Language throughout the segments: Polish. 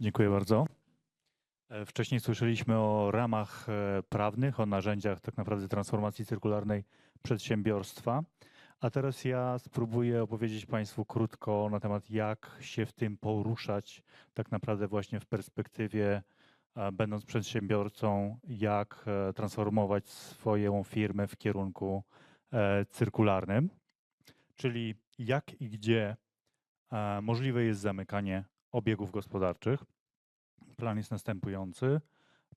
Dziękuję bardzo. E, Wcześniej słyszeliśmy o ramach e, prawnych, o narzędziach tak naprawdę transformacji cyrkularnej przedsiębiorstwa. A teraz ja spróbuję opowiedzieć Państwu krótko na temat, jak się w tym poruszać, tak naprawdę właśnie w perspektywie, będąc przedsiębiorcą, jak e, transformować swoją firmę w kierunku cyrkularnym, czyli jak i gdzie możliwe jest zamykanie obiegów gospodarczych. Plan jest następujący.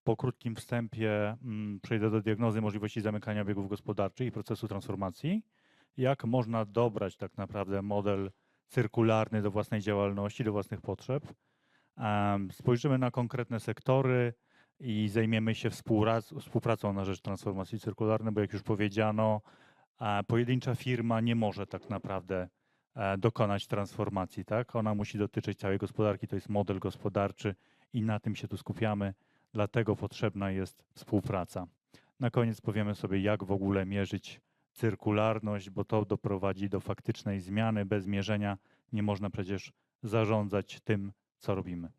Po krótkim wstępie mm, przejdę do diagnozy możliwości zamykania biegów gospodarczych i procesu transformacji. Jak można dobrać tak naprawdę model cyrkularny do własnej działalności, do własnych potrzeb. Spojrzymy na konkretne sektory i zajmiemy się współpracą na rzecz transformacji cyrkularnej, bo jak już powiedziano, e, pojedyncza firma nie może tak naprawdę e, dokonać transformacji, tak? Ona musi dotyczyć całej gospodarki, to jest model gospodarczy i na tym się tu skupiamy, dlatego potrzebna jest współpraca. Na koniec powiemy sobie, jak w ogóle mierzyć cyrkularność, bo to doprowadzi do faktycznej zmiany. Bez mierzenia nie można przecież zarządzać tym, co robimy.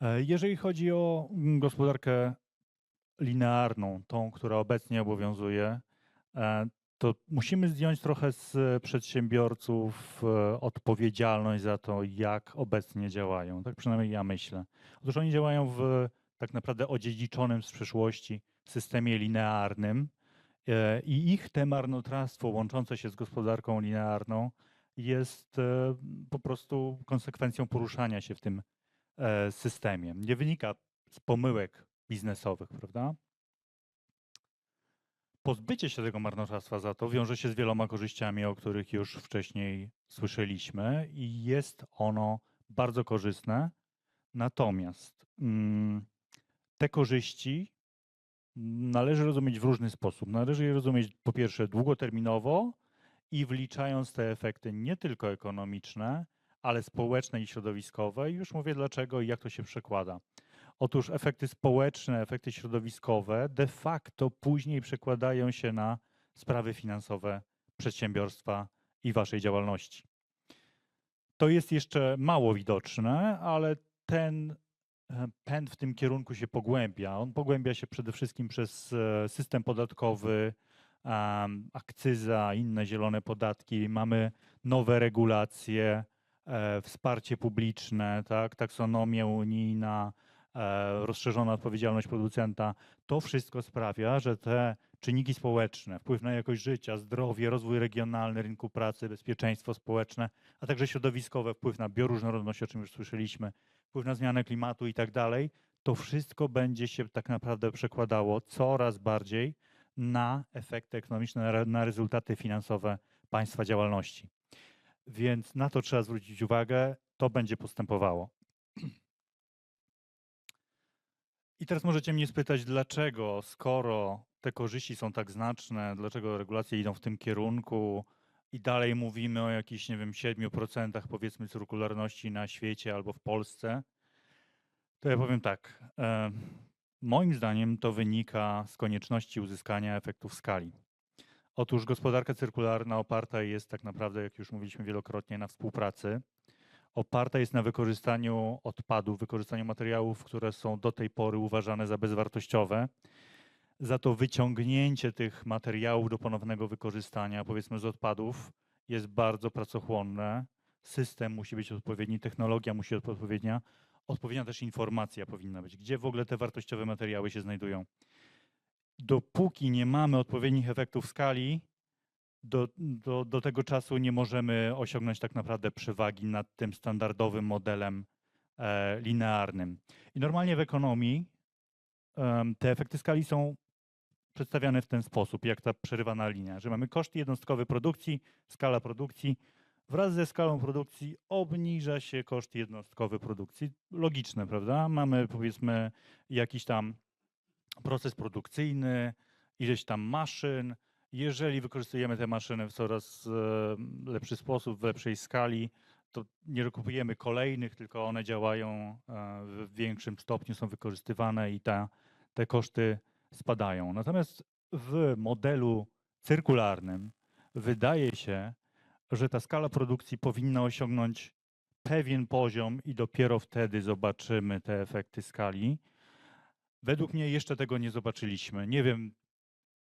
E, Jeżeli chodzi o mm, gospodarkę linearną, tą, która obecnie obowiązuje, e, to musimy zdjąć trochę z przedsiębiorców e, odpowiedzialność za to, jak obecnie działają. Tak przynajmniej ja myślę. Otóż oni działają w tak naprawdę odziedziczonym z przeszłości systemie linearnym e, i ich te marnotrawstwo łączące się z gospodarką linearną jest e, po prostu konsekwencją poruszania się w tym e, systemie. Nie wynika z pomyłek biznesowych, prawda? Pozbycie się tego marnotrawstwa za to wiąże się z wieloma korzyściami, o których już wcześniej słyszeliśmy, i jest ono bardzo korzystne. Natomiast mm, te korzyści należy rozumieć w różny sposób. Należy je rozumieć po pierwsze długoterminowo i wliczając te efekty nie tylko ekonomiczne, ale społeczne i środowiskowe. I już mówię dlaczego i jak to się przekłada. Otóż efekty społeczne, efekty środowiskowe de facto później przekładają się na sprawy finansowe przedsiębiorstwa i waszej działalności. To jest jeszcze mało widoczne, ale ten e, pęd w tym kierunku się pogłębia. On pogłębia się przede wszystkim przez e, system podatkowy, akcyza, inne zielone podatki. Mamy nowe regulacje, e, wsparcie publiczne, tak, taksonomia unijna, rozszerzona odpowiedzialność producenta. To wszystko sprawia, że te czynniki społeczne, wpływ na jakość życia, zdrowie, rozwój regionalny rynku pracy, bezpieczeństwo społeczne, a także środowiskowe, wpływ na bioróżnorodność, o czym już słyszeliśmy, wpływ na zmianę klimatu i tak dalej, to wszystko będzie się tak naprawdę przekładało coraz bardziej na efekty ekonomiczne, na rezultaty finansowe państwa działalności. Więc na to trzeba zwrócić uwagę, to będzie postępowało. I teraz możecie mnie spytać, dlaczego, skoro te korzyści są tak znaczne, dlaczego regulacje idą w tym kierunku i dalej mówimy o jakichś, nie wiem, 7% powiedzmy cyrkularności na świecie albo w Polsce, to ja powiem tak. Moim zdaniem to wynika z konieczności uzyskania efektów skali. Otóż gospodarka cyrkularna oparta jest tak naprawdę, jak już mówiliśmy wielokrotnie, na współpracy. Oparta jest na wykorzystaniu odpadów, wykorzystaniu materiałów, które są do tej pory uważane za bezwartościowe. Za to wyciągnięcie tych materiałów do ponownego wykorzystania, powiedzmy z odpadów, jest bardzo pracochłonne. System musi być odpowiedni, technologia musi być odpowiednia, odpowiednia też informacja powinna być, gdzie w ogóle te wartościowe materiały się znajdują. Dopóki nie mamy odpowiednich efektów skali, do, do, do tego czasu nie możemy osiągnąć tak naprawdę przewagi nad tym standardowym modelem e, linearnym. I normalnie w ekonomii em, te efekty skali są przedstawiane w ten sposób, jak ta przerywana linia, że mamy koszty jednostkowe produkcji, skala produkcji. Wraz ze skalą produkcji obniża się koszt jednostkowy produkcji. Logiczne, prawda? Mamy powiedzmy jakiś tam proces produkcyjny, ileś tam maszyn. Jeżeli wykorzystujemy te maszyny w coraz e, lepszy sposób, w lepszej skali, to nie rekupujemy kolejnych, tylko one działają e, w większym stopniu, są wykorzystywane i ta, te koszty spadają. Natomiast w modelu cyrkularnym wydaje się, że ta skala produkcji powinna osiągnąć pewien poziom i dopiero wtedy zobaczymy te efekty skali. Według mnie jeszcze tego nie zobaczyliśmy. Nie wiem,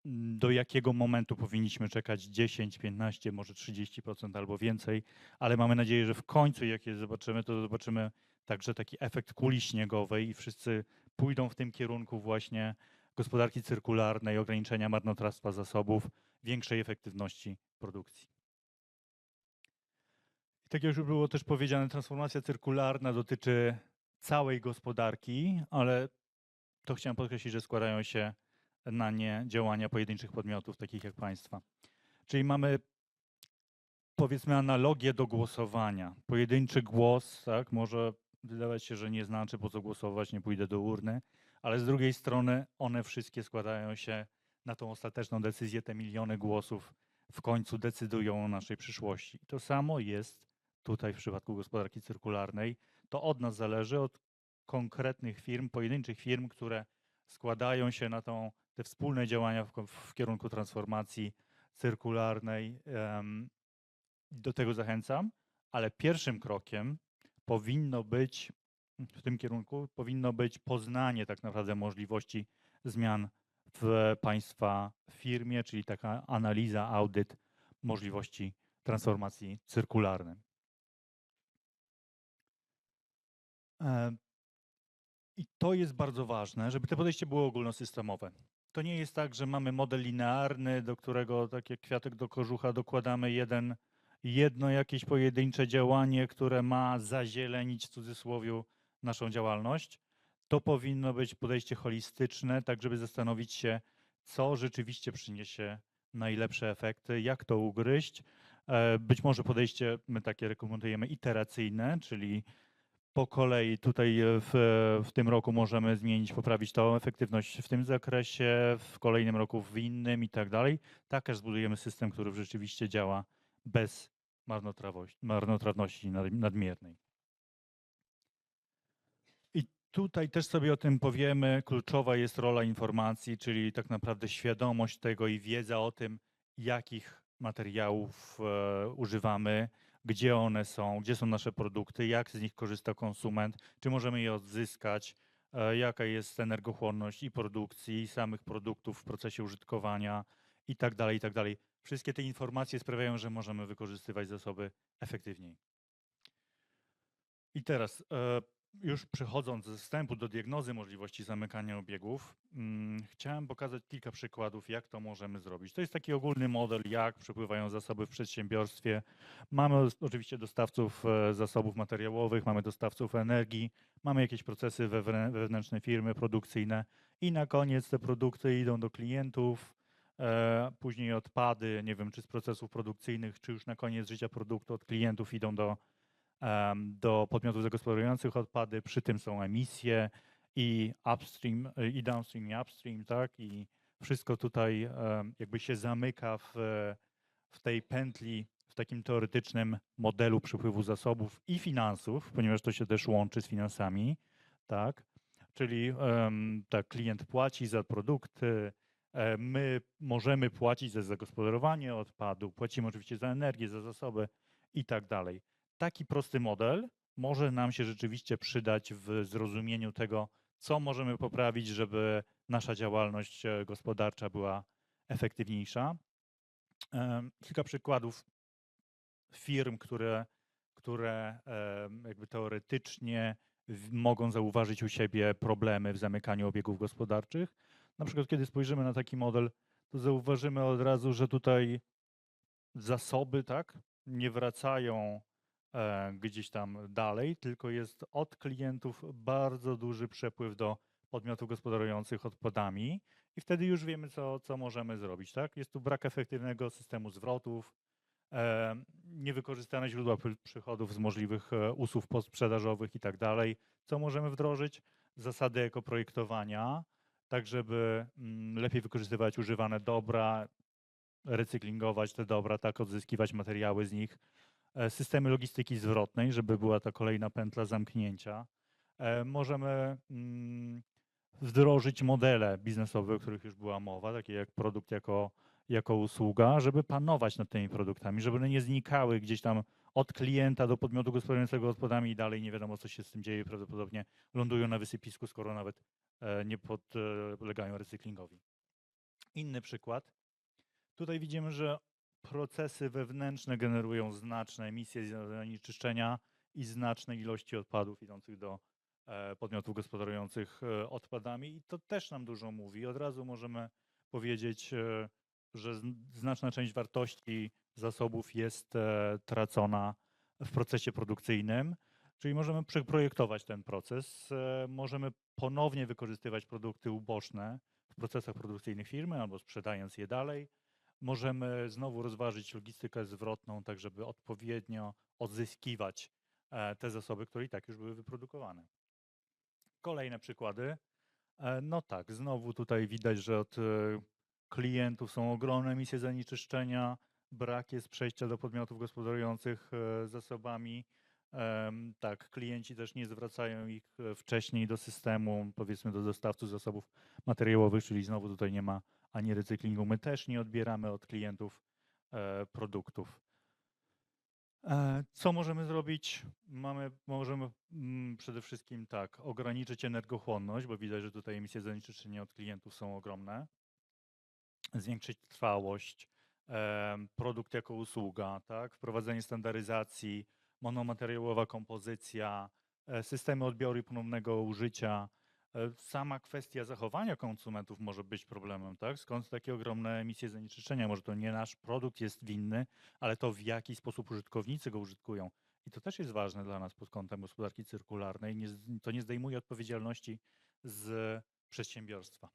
do jakiego momentu powinniśmy czekać? 10, 15, może 30% albo więcej, ale mamy nadzieję, że w końcu jak je zobaczymy, to zobaczymy także taki efekt kuli śniegowej i wszyscy pójdą w tym kierunku właśnie gospodarki cyrkularnej, ograniczenia marnotrawstwa zasobów, większej efektywności produkcji. I tak jak już było też powiedziane, transformacja cyrkularna dotyczy całej gospodarki, ale to chciałem podkreślić, że składają się na nie działania pojedynczych podmiotów, takich jak państwa. Czyli mamy powiedzmy analogię do głosowania. Pojedynczy głos, tak, może wydawać się, że nie znaczy po co głosować, nie pójdę do urny, ale z drugiej strony one wszystkie składają się na tą ostateczną decyzję, te miliony głosów w końcu decydują o naszej przyszłości. To samo jest tutaj w przypadku gospodarki cyrkularnej. To od nas zależy, od konkretnych firm, pojedynczych firm, które składają się na tą, te wspólne działania w, w kierunku transformacji cyrkularnej. Do tego zachęcam, ale pierwszym krokiem powinno być w tym kierunku, powinno być poznanie tak naprawdę możliwości zmian w państwa firmie, czyli taka analiza, audyt możliwości transformacji cyrkularnej. I to jest bardzo ważne, żeby to podejście było ogólnosystemowe. To nie jest tak, że mamy model linearny, do którego tak jak kwiatek do kożucha dokładamy jeden, jedno jakieś pojedyncze działanie, które ma zazielenić w cudzysłowie naszą działalność. To powinno być podejście holistyczne, tak żeby zastanowić się, co rzeczywiście przyniesie najlepsze efekty, jak to ugryźć. E, Być może podejście, my takie rekomendujemy, iteracyjne, czyli po kolei tutaj e, w, w tym roku możemy zmienić, poprawić tą efektywność w tym zakresie, w kolejnym roku w innym i tak dalej. Tak aż zbudujemy system, który rzeczywiście działa bez marnotrawności nad- nadmiernej. I tutaj też sobie o tym powiemy. Kluczowa jest rola informacji, czyli tak naprawdę świadomość tego i wiedza o tym, jakich materiałów e, używamy, gdzie one są, gdzie są nasze produkty, jak z nich korzysta konsument, czy możemy je odzyskać, e, jaka jest energochłonność i produkcji, i samych produktów w procesie użytkowania i tak dalej, i tak dalej. Wszystkie te informacje sprawiają, że możemy wykorzystywać zasoby efektywniej. I teraz, e, już przechodząc ze wstępu do diagnozy możliwości zamykania obiegów, mm, chciałem pokazać kilka przykładów, jak to możemy zrobić. To jest taki ogólny model, jak przepływają zasoby w przedsiębiorstwie. Mamy oczywiście dostawców e, zasobów materiałowych, mamy dostawców energii, mamy jakieś procesy wewnę- wewnętrzne firmy produkcyjne i na koniec te produkty idą do klientów, e, później odpady, nie wiem, czy z procesów produkcyjnych, czy już na koniec życia produktu od klientów idą do do podmiotów zagospodarujących odpady. Przy tym są emisje i upstream, y, i downstream, i upstream, tak? I wszystko tutaj jakby się zamyka w, w tej pętli, w takim teoretycznym modelu przepływu zasobów i finansów, ponieważ to się też łączy z finansami, tak? Czyli tak, klient płaci za produkty, e, my możemy płacić za zagospodarowanie odpadu, płacimy oczywiście za energię, za zasoby i tak dalej taki prosty model może nam się rzeczywiście przydać w zrozumieniu tego, co możemy poprawić, żeby nasza działalność e, gospodarcza była efektywniejsza. Kilka przykładów firm, które, które jakby teoretycznie mogą zauważyć u siebie problemy w zamykaniu obiegów gospodarczych. Na przykład, kiedy spojrzymy na taki model, to zauważymy od razu, że tutaj zasoby, tak, nie wracają gdzieś tam dalej, tylko jest od klientów bardzo duży przepływ do podmiotów gospodarujących odpadami i wtedy już wiemy, co, co możemy zrobić. Tak? Jest tu brak efektywnego systemu zwrotów, e, niewykorzystane źródła przy- przychodów z możliwych e, usług postsprzedażowych i tak dalej. Co możemy wdrożyć? Zasady ekoprojektowania, tak żeby mm, lepiej wykorzystywać używane dobra, recyklingować te dobra, tak odzyskiwać materiały z nich, e, systemy logistyki zwrotnej, żeby była ta kolejna pętla zamknięcia. E, Możemy mm, wdrożyć modele biznesowe, o których już była mowa, takie jak produkt jako, jako usługa, żeby panować nad tymi produktami, żeby one nie znikały gdzieś tam od klienta do podmiotu gospodarującego odpadami i dalej nie wiadomo, co się z tym dzieje. Prawdopodobnie lądują na wysypisku, skoro nawet e, nie podlegają recyklingowi. Inny przykład. Tutaj widzimy, że procesy wewnętrzne generują znaczne emisje zanieczyszczenia i znaczne ilości odpadów idących do e, podmiotów gospodarujących e, odpadami. I to też nam dużo mówi. Od razu możemy powiedzieć, e, że znaczna część wartości zasobów jest tracona w procesie produkcyjnym, czyli możemy przeprojektować ten proces, możemy ponownie wykorzystywać produkty uboczne w procesach produkcyjnych firmy albo sprzedając je dalej możemy znowu rozważyć logistykę zwrotną, tak żeby odpowiednio odzyskiwać e, te zasoby, które i tak już były wyprodukowane. Kolejne przykłady. E, no tak, znowu tutaj widać, że od e, klientów są ogromne emisje zanieczyszczenia, brak jest przejścia do podmiotów gospodarujących zasobami. Tak, klienci też nie zwracają ich wcześniej do systemu, powiedzmy do dostawców zasobów materiałowych, czyli znowu tutaj nie ma ani recyklingu. My też nie odbieramy od klientów e, produktów. E, co możemy zrobić? Mamy, możemy mm, przede wszystkim tak, ograniczyć energochłonność, bo widać, że tutaj emisje zanieczyszczenia od klientów są ogromne. Zwiększyć trwałość, e, produkt jako usługa, tak? wprowadzenie standaryzacji, monomateriałowa kompozycja, systemy odbioru i ponownego użycia, E, sama kwestia zachowania konsumentów może być problemem, tak? Skąd takie ogromne emisje zanieczyszczenia? Może to nie nasz produkt jest winny, ale to w jaki sposób użytkownicy go użytkują. I to też jest ważne dla nas pod kątem gospodarki cyrkularnej. Nie, to nie zdejmuje odpowiedzialności z przedsiębiorstwa.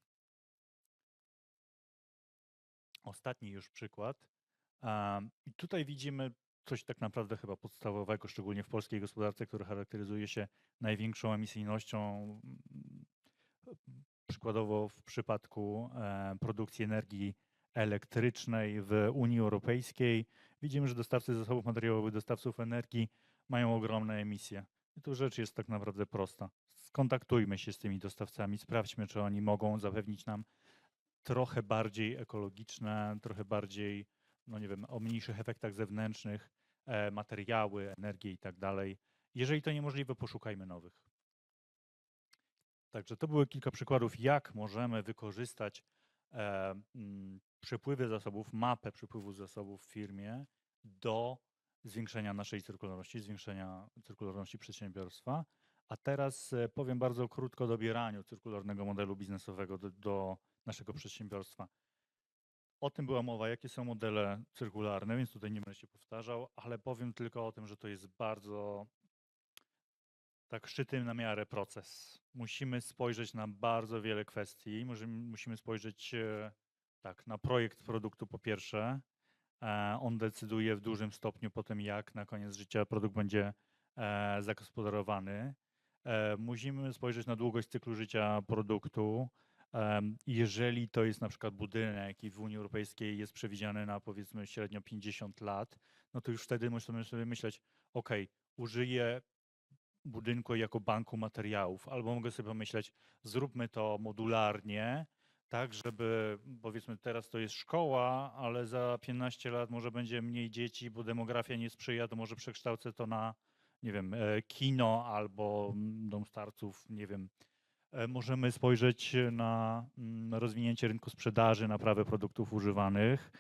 Ostatni już przykład. I tutaj widzimy coś tak naprawdę chyba podstawowego, szczególnie w polskiej gospodarce, która charakteryzuje się największą emisyjnością Przykładowo w przypadku e, produkcji energii elektrycznej w Unii Europejskiej widzimy, że dostawcy zasobów materiałowych, dostawców energii mają ogromne emisje. I tu rzecz jest tak naprawdę prosta. Skontaktujmy się z tymi dostawcami, sprawdźmy, czy oni mogą zapewnić nam trochę bardziej ekologiczne, trochę bardziej, no nie wiem, o mniejszych efektach zewnętrznych e, materiały, energię i tak dalej. Jeżeli to niemożliwe, poszukajmy nowych. Także to były kilka przykładów, jak możemy wykorzystać e, mm, przepływy zasobów, mapę przepływu zasobów w firmie do zwiększenia naszej cyrkularności, zwiększenia cyrkularności przedsiębiorstwa. A teraz e, powiem bardzo krótko o dobieraniu cyrkularnego modelu biznesowego do, do naszego przedsiębiorstwa. O tym była mowa, jakie są modele cyrkularne, więc tutaj nie będę się powtarzał, ale powiem tylko o tym, że to jest bardzo tak szczytem na miarę proces. Musimy spojrzeć na bardzo wiele kwestii. Musimy spojrzeć e, tak na projekt produktu po pierwsze. E, on decyduje w dużym stopniu po tym, jak na koniec życia produkt będzie e, zagospodarowany. Musimy spojrzeć na długość cyklu życia produktu. Jeżeli to jest na przykład budynek i w Unii Europejskiej jest przewidziany na powiedzmy średnio 50 lat, no to już wtedy musimy sobie myśleć, ok, użyję budynku jako banku materiałów, albo mogę sobie pomyśleć, zróbmy to modularnie, tak, żeby powiedzmy teraz to jest szkoła, ale za 15 lat może będzie mniej dzieci, bo demografia nie sprzyja, to może przekształcę to na, nie wiem, e, kino albo dom starców, nie wiem. E, możemy spojrzeć na mm, rozwinięcie rynku sprzedaży, naprawy produktów używanych.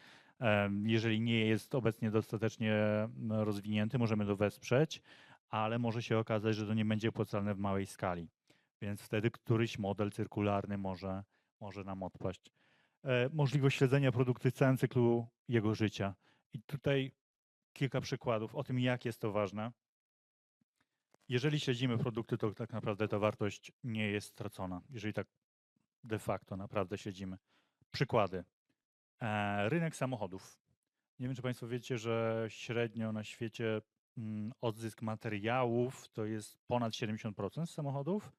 Jeżeli nie jest obecnie dostatecznie rozwinięty, możemy to wesprzeć ale może się okazać, że to nie będzie opłacalne w małej skali. Więc wtedy któryś model cyrkularny może, może nam odpaść. E, możliwość śledzenia produktu w całym cyklu jego życia. I tutaj kilka przykładów o tym, jak jest to ważne. Jeżeli śledzimy produkty, to tak naprawdę ta wartość nie jest stracona. Jeżeli tak de facto naprawdę śledzimy. Przykłady. E, rynek samochodów. Nie wiem, czy Państwo wiecie, że średnio na świecie Mm, odzysk materiałów to jest ponad 70% samochodów,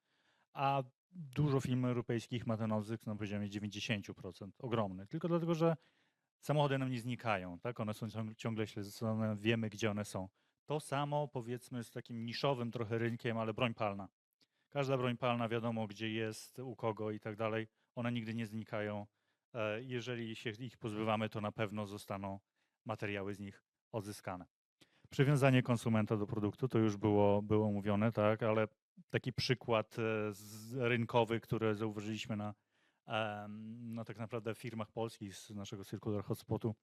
a dużo firm europejskich ma ten odzysk na poziomie 90%. Ogromny. Tylko dlatego, że samochody nam nie znikają, tak? One są ciągle śledzone, wiemy gdzie one są. To samo powiedzmy z takim niszowym trochę rynkiem, ale broń palna. Każda broń palna wiadomo gdzie jest, u kogo i tak dalej. One nigdy nie znikają E, Jeżeli się ich pozbywamy, to na pewno zostaną materiały z nich odzyskane. Przywiązanie konsumenta do produktu to już było, było mówione, tak, ale taki przykład e, rynkowy, który zauważyliśmy na, na tak naprawdę firmach polskich z naszego Circular Hotspotu.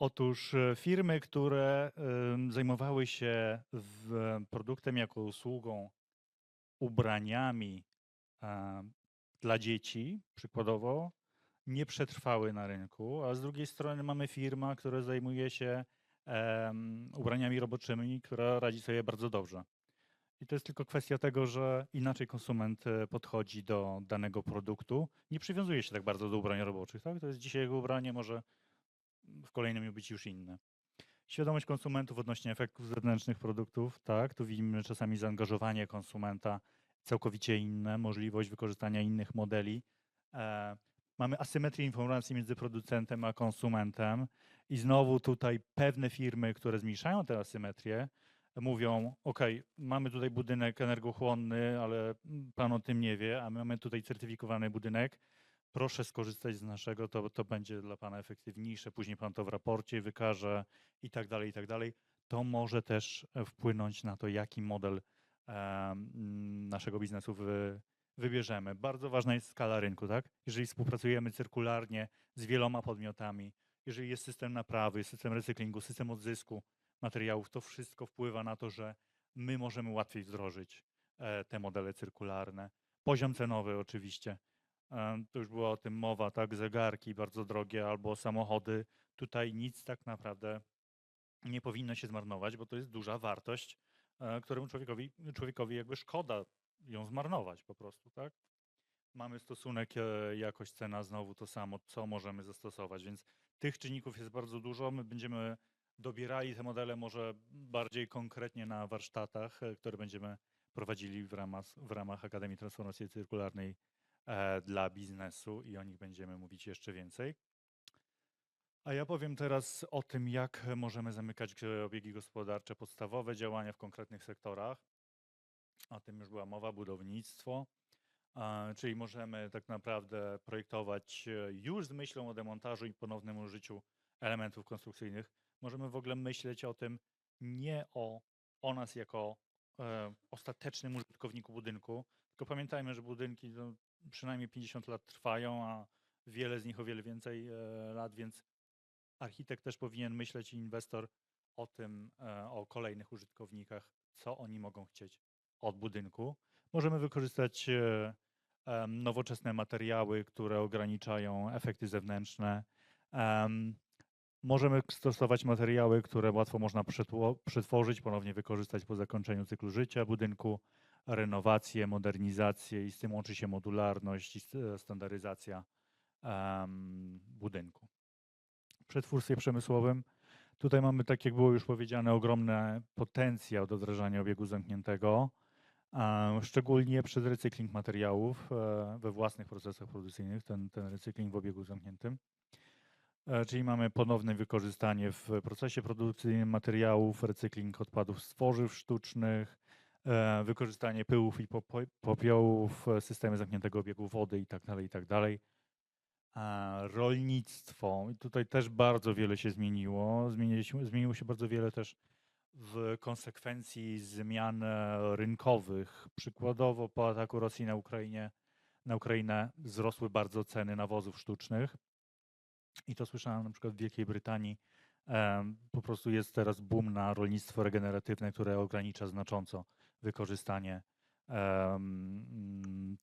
Otóż e, firmy, które zajmowały się w, produktem jako usługą, ubraniami dla dzieci, przykładowo, nie przetrwały na rynku, a z drugiej strony mamy firmę, która zajmuje się ubraniami roboczymi, która radzi sobie bardzo dobrze. I to jest tylko kwestia tego, że inaczej konsument e, podchodzi do danego produktu. Nie przywiązuje się tak bardzo do ubrań roboczych. Tak? To jest dzisiaj jego ubranie, może w kolejnym być już inne. Świadomość konsumentów odnośnie efektów zewnętrznych produktów, tak, tu widzimy czasami zaangażowanie konsumenta całkowicie inne, możliwość wykorzystania innych modeli. E, mamy asymetrię informacji między producentem a konsumentem i znowu tutaj pewne firmy, które zmniejszają tę asymetrię, mówią, ok, mamy tutaj budynek energochłonny, ale pan o tym nie wie, a my mamy tutaj certyfikowany budynek, proszę skorzystać z naszego, to, to będzie dla pana efektywniejsze, później pan to w raporcie wykaże i tak dalej, i tak dalej. To może też e, wpłynąć na to, jaki model em, naszego biznesu wy, wybierzemy. Bardzo ważna jest skala rynku, tak? Jeżeli współpracujemy cyrkularnie z wieloma podmiotami, jeżeli jest system naprawy, system recyklingu, system odzysku materiałów, to wszystko wpływa na to, że my możemy łatwiej wdrożyć e, te modele cyrkularne. Poziom cenowy oczywiście. To już była o tym mowa, tak? Zegarki bardzo drogie albo samochody. Tutaj nic tak naprawdę nie powinno się zmarnować, bo to jest duża wartość, e, któremu człowiekowi, człowiekowi jakby szkoda ją zmarnować po prostu, tak? Mamy stosunek e, jakość cena, znowu to samo, co możemy zastosować, więc tych czynników jest bardzo dużo. My będziemy dobierali te modele może bardziej konkretnie na warsztatach, e, które będziemy prowadzili w ramach, w ramach Akademii Transformacji Cyrkularnej dla biznesu i o nich będziemy mówić jeszcze więcej. A ja powiem teraz o tym, jak możemy zamykać e, obiegi gospodarcze, podstawowe działania w konkretnych sektorach. O tym już była mowa, budownictwo. Czyli możemy tak naprawdę projektować e, już z myślą o demontażu i ponownym użyciu elementów konstrukcyjnych. Możemy w ogóle myśleć o tym nie o, o nas jako e, ostatecznym użytkowniku budynku, tylko pamiętajmy, że budynki no, przynajmniej 50 lat trwają, a wiele z nich o wiele więcej e, lat, więc architekt też powinien myśleć i inwestor o tym, e, o kolejnych użytkownikach, co oni mogą chcieć od budynku. Możemy wykorzystać e, nowoczesne materiały, które ograniczają efekty zewnętrzne. Em, Możemy stosować materiały, które łatwo można przetworzyć, ponownie wykorzystać po zakończeniu cyklu życia budynku, renowację, modernizację i z tym łączy się modularność i st- standaryzacja budynku. W przetwórstwie przemysłowym tutaj mamy, tak jak było już powiedziane, ogromny potencjał do wdrażania obiegu zamkniętego, szczególnie przez recykling materiałów e, we własnych procesach produkcyjnych, ten, ten recykling w obiegu zamkniętym. E, Czyli mamy ponowne wykorzystanie w procesie produkcyjnym materiałów, recykling odpadów z tworzyw sztucznych, wykorzystanie pyłów i popiołów, e, systemy zamkniętego obiegu wody itd. itd. A rolnictwo. I tutaj też bardzo wiele się zmieniło. Zmieniliśmy, zmieniło się bardzo wiele też w konsekwencji zmian e, rynkowych. Przykładowo po ataku Rosji na Ukrainie, na Ukrainę wzrosły bardzo ceny nawozów sztucznych. I to słyszałem na przykład w Wielkiej Brytanii. Po prostu jest teraz boom na rolnictwo regeneratywne, które ogranicza znacząco wykorzystanie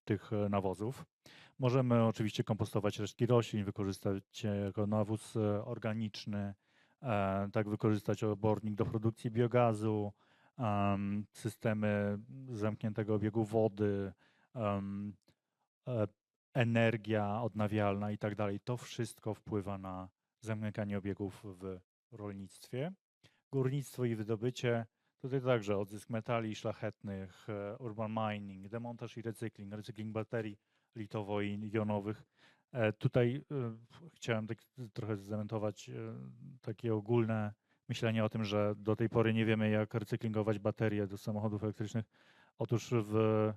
tych e, nawozów. Możemy oczywiście kompostować resztki roślin, wykorzystać je jako nawóz e, organiczny, e, tak wykorzystać obornik do produkcji biogazu, em, systemy zamkniętego obiegu wody, e, energia odnawialna i tak dalej. To wszystko wpływa na zamykanie obiegów w rolnictwie. Górnictwo i wydobycie. Tutaj także odzysk metali szlachetnych, e, urban mining, demontaż i recykling, recykling baterii litowo-jonowych. E, Tutaj e, chciałem tak trochę zdementować takie ogólne myślenie o tym, że do tej pory nie wiemy, jak recyklingować baterie do samochodów elektrycznych. Otóż w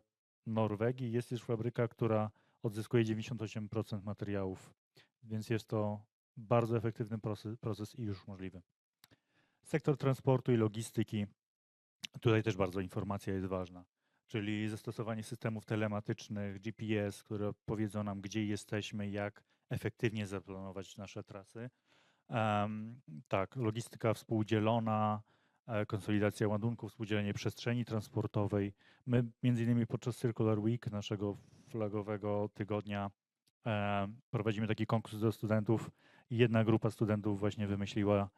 Norwegii jest już fabryka, która odzyskuje 98% materiałów, więc jest to bardzo efektywny proces, proces i już możliwy. Sektor transportu i logistyki. Tutaj też bardzo informacja jest ważna, czyli zastosowanie systemów telematycznych, GPS, które powiedzą nam, gdzie jesteśmy, jak efektywnie zaplanować nasze trasy. Em, tak, logistyka współdzielona, e, konsolidacja ładunków, współdzielenie przestrzeni transportowej. My między innymi podczas Circular Week, naszego flagowego tygodnia, e, prowadzimy taki konkurs do studentów i jedna grupa studentów właśnie wymyśliła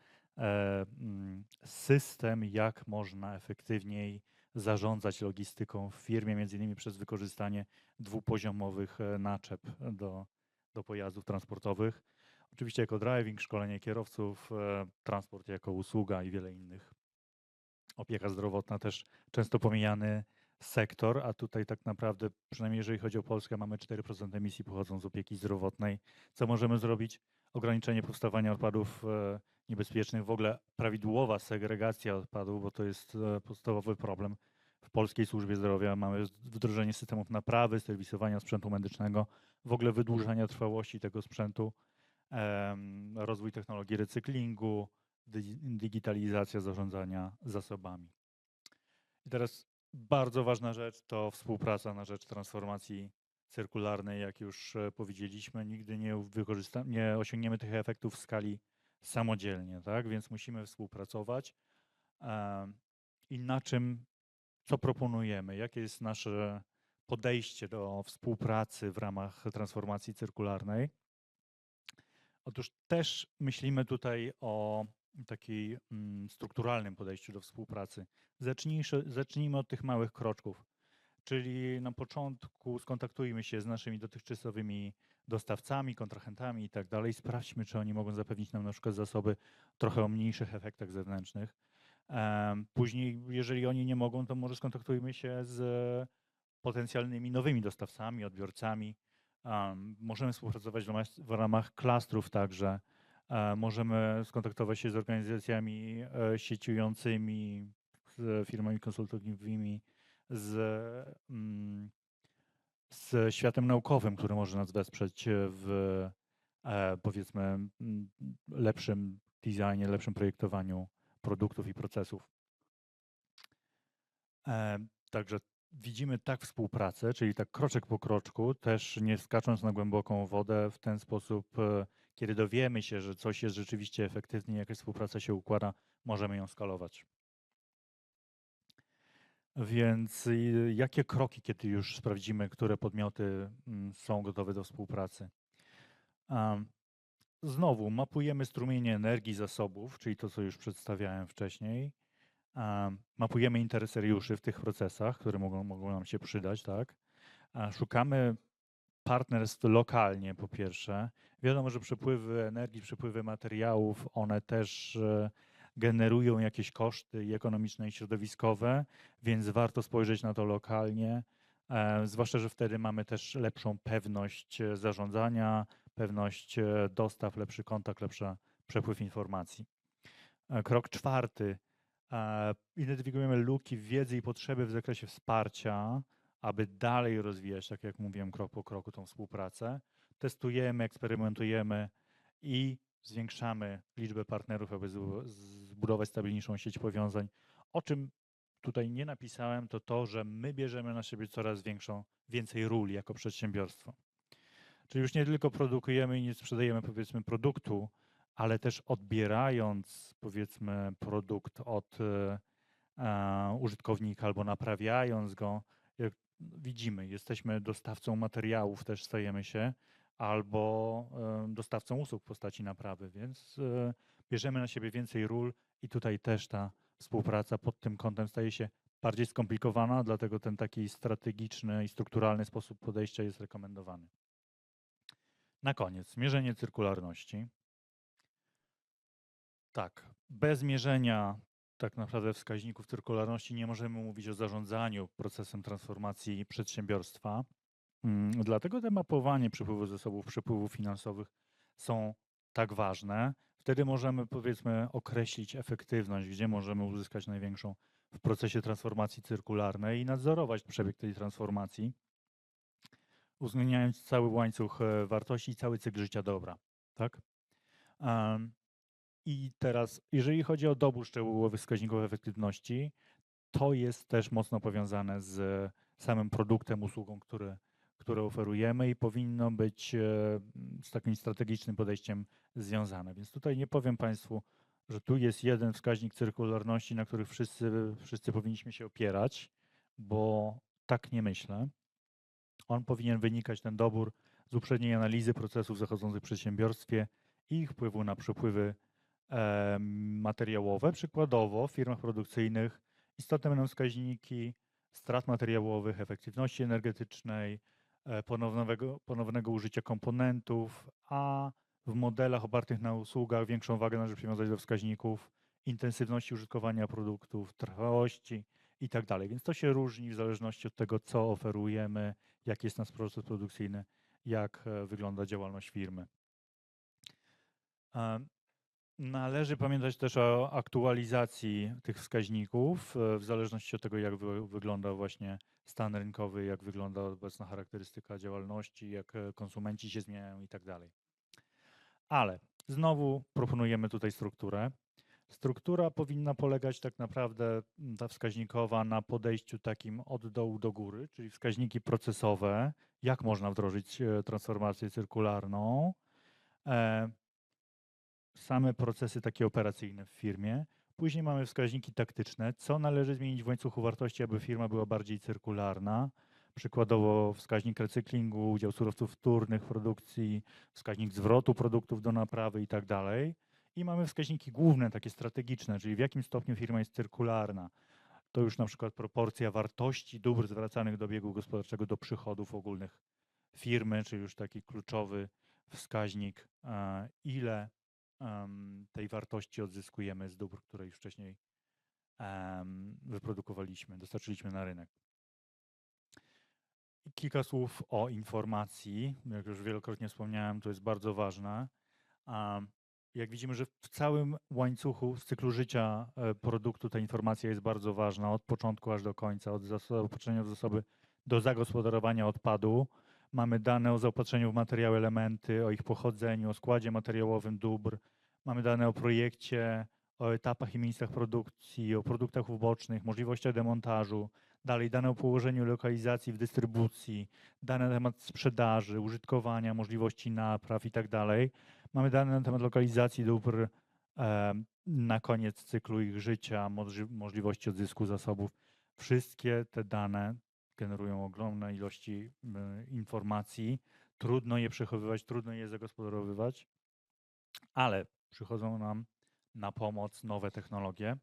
system, jak można efektywniej zarządzać logistyką w firmie, między innymi przez wykorzystanie dwupoziomowych e, naczep do, do pojazdów transportowych. Oczywiście jako driving, szkolenie kierowców, e, transport jako usługa i wiele innych. Opieka zdrowotna też często pomijany sektor, a tutaj tak naprawdę, przynajmniej jeżeli chodzi o Polskę, mamy 4% emisji pochodzą z opieki zdrowotnej. Co możemy zrobić? Ograniczenie powstawania odpadów e, niebezpiecznych, w ogóle prawidłowa segregacja odpadów, bo to jest e, podstawowy problem w polskiej służbie zdrowia. Mamy wdrożenie systemów naprawy, serwisowania sprzętu medycznego, w ogóle wydłużania trwałości tego sprzętu, rozwój technologii recyklingu, digitalizacja zarządzania zasobami. I teraz bardzo ważna rzecz to współpraca na rzecz transformacji cyrkularnej, jak już e, powiedzieliśmy, nigdy nie, nie osiągniemy tych efektów w skali samodzielnie, tak? Więc musimy współpracować. I na czym, co proponujemy? Jakie jest nasze podejście do współpracy w ramach transformacji cyrkularnej? Otóż też myślimy tutaj o takiej mm, strukturalnym podejściu do współpracy. Zacznijmy, zacznijmy od tych małych kroczków. Czyli na początku skontaktujmy się z naszymi dotychczasowymi dostawcami, kontrahentami i tak dalej. Sprawdźmy, czy oni mogą zapewnić nam na przykład zasoby trochę o mniejszych efektach zewnętrznych. Później, jeżeli oni nie mogą, to może skontaktujmy się z potencjalnymi nowymi dostawcami, odbiorcami. Em, Możemy współpracować w ramach, klastrów także. E, Możemy skontaktować się z organizacjami e, sieciującymi, z firmami konsultatywnymi, z, mm, z światem naukowym, który może nas wesprzeć w e, powiedzmy lepszym designie, lepszym projektowaniu produktów i procesów. E, Także widzimy tak współpracę, czyli tak kroczek po kroczku, też nie skacząc na głęboką wodę w ten sposób, e, kiedy dowiemy się, że coś jest rzeczywiście efektywnie, jakaś współpraca się układa, możemy ją skalować. Więc y, jakie kroki, kiedy już sprawdzimy, które podmioty mm, są gotowe do współpracy? Znowu mapujemy strumienie energii zasobów, czyli to, co już przedstawiałem wcześniej. Mapujemy interesariuszy w tych procesach, które mogą, mogą nam się przydać, tak? Szukamy partnerstw lokalnie, po pierwsze. Wiadomo, że przepływy energii, przepływy materiałów, one też e, generują jakieś koszty ekonomiczne, i środowiskowe, więc warto spojrzeć na to lokalnie. E, zwłaszcza, że wtedy mamy też lepszą pewność e, zarządzania, pewność e, dostaw, lepszy kontakt, lepszy przepływ informacji. Krok czwarty. Identyfikujemy luki w wiedzy i potrzeby w zakresie wsparcia, aby dalej rozwijać, tak jak mówiłem, krok po kroku tą współpracę. Testujemy, eksperymentujemy i zwiększamy liczbę partnerów, aby zbudować stabilniejszą sieć powiązań. O czym tutaj nie napisałem, to to, że my bierzemy na siebie coraz większą, więcej ról jako przedsiębiorstwo. Czyli już nie tylko produkujemy i nie sprzedajemy powiedzmy produktu, ale też odbierając powiedzmy produkt od e, e, użytkownika albo naprawiając go, jak widzimy, jesteśmy dostawcą materiałów, też stajemy się, albo e, dostawcą usług w postaci naprawy, więc e, bierzemy na siebie więcej ról i tutaj też ta współpraca pod tym kątem staje się bardziej skomplikowana, dlatego ten taki strategiczny i strukturalny sposób podejścia jest rekomendowany. Na koniec, mierzenie cyrkularności. Tak, bez mierzenia tak naprawdę wskaźników cyrkularności nie możemy mówić o zarządzaniu procesem transformacji przedsiębiorstwa. Mm, Dlatego te mapowanie przepływu zasobów, przepływów finansowych są tak ważne. Wtedy możemy powiedzmy określić efektywność, gdzie możemy uzyskać największą w procesie transformacji cyrkularnej i nadzorować przebieg tej transformacji. uwzględniając cały łańcuch e, wartości i cały cykl życia dobra, tak? I teraz, jeżeli chodzi o dobór szczegółowych wskaźników efektywności, to jest też mocno powiązane z samym produktem, usługą, który, który oferujemy i powinno być e, z takim strategicznym podejściem związane. Więc tutaj nie powiem Państwu, że tu jest jeden wskaźnik cyrkularności, na który wszyscy, wszyscy powinniśmy się opierać, bo tak nie myślę. On powinien wynikać, ten dobór, z uprzedniej analizy procesów zachodzących w przedsiębiorstwie i ich wpływu na przepływy e, materiałowe. Przykładowo w firmach produkcyjnych istotne będą wskaźniki strat materiałowych, efektywności energetycznej, ponownego, ponownego użycia komponentów, a w modelach opartych na usługach większą wagę należy przywiązać do wskaźników intensywności użytkowania produktów, trwałości i tak dalej. Więc to się różni w zależności od tego, co oferujemy, jaki jest nasz proces produkcyjny, jak e, wygląda działalność firmy. Należy pamiętać też o aktualizacji tych wskaźników e, w zależności od tego, jak wy, wygląda właśnie stan rynkowy, jak wygląda obecna charakterystyka działalności, jak e, konsumenci się zmieniają i tak dalej. Ale znowu proponujemy tutaj strukturę. Struktura powinna polegać tak naprawdę, ta wskaźnikowa, na podejściu takim od dołu do góry, czyli wskaźniki procesowe, jak można wdrożyć e, transformację cyrkularną, same procesy takie operacyjne w firmie. Później mamy wskaźniki taktyczne, co należy zmienić w łańcuchu wartości, aby firma była bardziej cyrkularna. Przykładowo wskaźnik recyklingu, udział surowców wtórnych w produkcji, wskaźnik zwrotu produktów do naprawy i tak dalej. I mamy wskaźniki główne, takie strategiczne, czyli w jakim stopniu firma jest cyrkularna. To już na przykład proporcja wartości dóbr zwracanych do obiegu gospodarczego do przychodów ogólnych firmy, czyli już taki kluczowy wskaźnik, e, ile tej wartości odzyskujemy z dóbr, które już wcześniej wyprodukowaliśmy, dostarczyliśmy na rynek. Kilka słów o informacji. Jak już wielokrotnie wspomniałem, to jest bardzo ważne. Jak widzimy, że w całym łańcuchu, w cyklu życia e, produktu ta informacja jest bardzo ważna, od początku aż do końca, od zaopatrzenia w zasoby do zagospodarowania odpadu. Mamy dane o zaopatrzeniu w materiały, elementy, o ich pochodzeniu, o składzie materiałowym dóbr. Mamy dane o projekcie, o etapach i miejscach produkcji, o produktach ubocznych, możliwościach demontażu. Dalej dane o położeniu lokalizacji w dystrybucji, dane na temat sprzedaży, użytkowania, możliwości napraw i tak dalej. Mamy dane na temat lokalizacji dóbr e, na koniec cyklu ich życia, możli- możliwości odzysku zasobów. Wszystkie te dane generują ogromne ilości m, informacji. Trudno je przechowywać, trudno je zagospodarowywać, ale przychodzą nam na pomoc nowe technologie.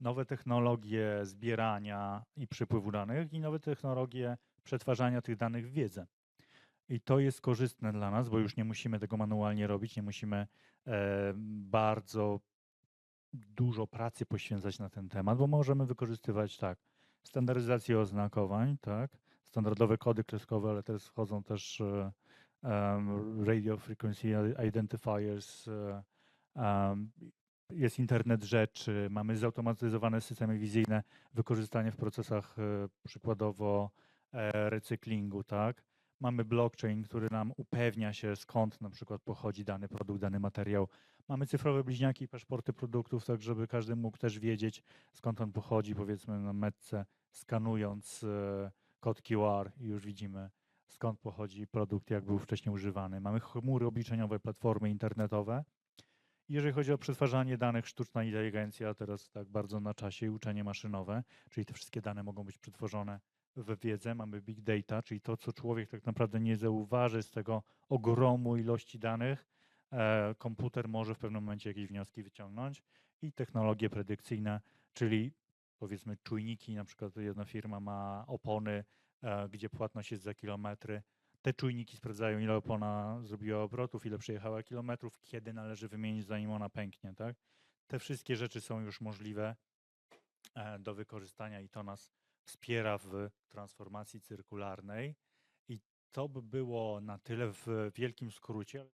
Nowe technologie zbierania i przepływu danych i nowe technologie przetwarzania tych danych w wiedzę. I to jest korzystne dla nas, bo już nie musimy tego manualnie robić, nie musimy e, bardzo dużo pracy poświęcać na ten temat, bo możemy wykorzystywać tak, standaryzację oznakowań, tak, standardowe kody kreskowe, ale teraz wchodzą też em, radio frequency identifiers, em, jest internet rzeczy, mamy zautomatyzowane systemy wizyjne, wykorzystanie w procesach e, przykładowo recyklingu, tak. Mamy blockchain, który nam upewnia się skąd na przykład pochodzi dany produkt, dany materiał. Mamy cyfrowe bliźniaki i paszporty produktów, tak żeby każdy mógł też wiedzieć skąd on pochodzi, powiedzmy na metce, skanując e, kod QR i już widzimy skąd pochodzi produkt, jak był wcześniej używany. Mamy chmury obliczeniowe, platformy internetowe. Jeżeli chodzi o przetwarzanie danych, sztuczna inteligencja teraz tak bardzo na czasie i uczenie maszynowe, czyli te wszystkie dane mogą być przetworzone w wiedzę. Mamy big data, czyli to, co człowiek tak naprawdę nie zauważy z tego ogromu ilości danych, e, komputer może w pewnym momencie jakieś wnioski wyciągnąć i technologie predykcyjne, czyli powiedzmy czujniki, na przykład jedna firma ma opony, e, gdzie płatność jest za kilometry. Te czujniki sprawdzają, ile opona zrobiła obrotów, ile przejechała kilometrów, kiedy należy wymienić, zanim ona pęknie. Tak? Te wszystkie rzeczy są już możliwe e, do wykorzystania i to nas wspiera w transformacji cyrkularnej. I to by było na tyle w wielkim skrócie.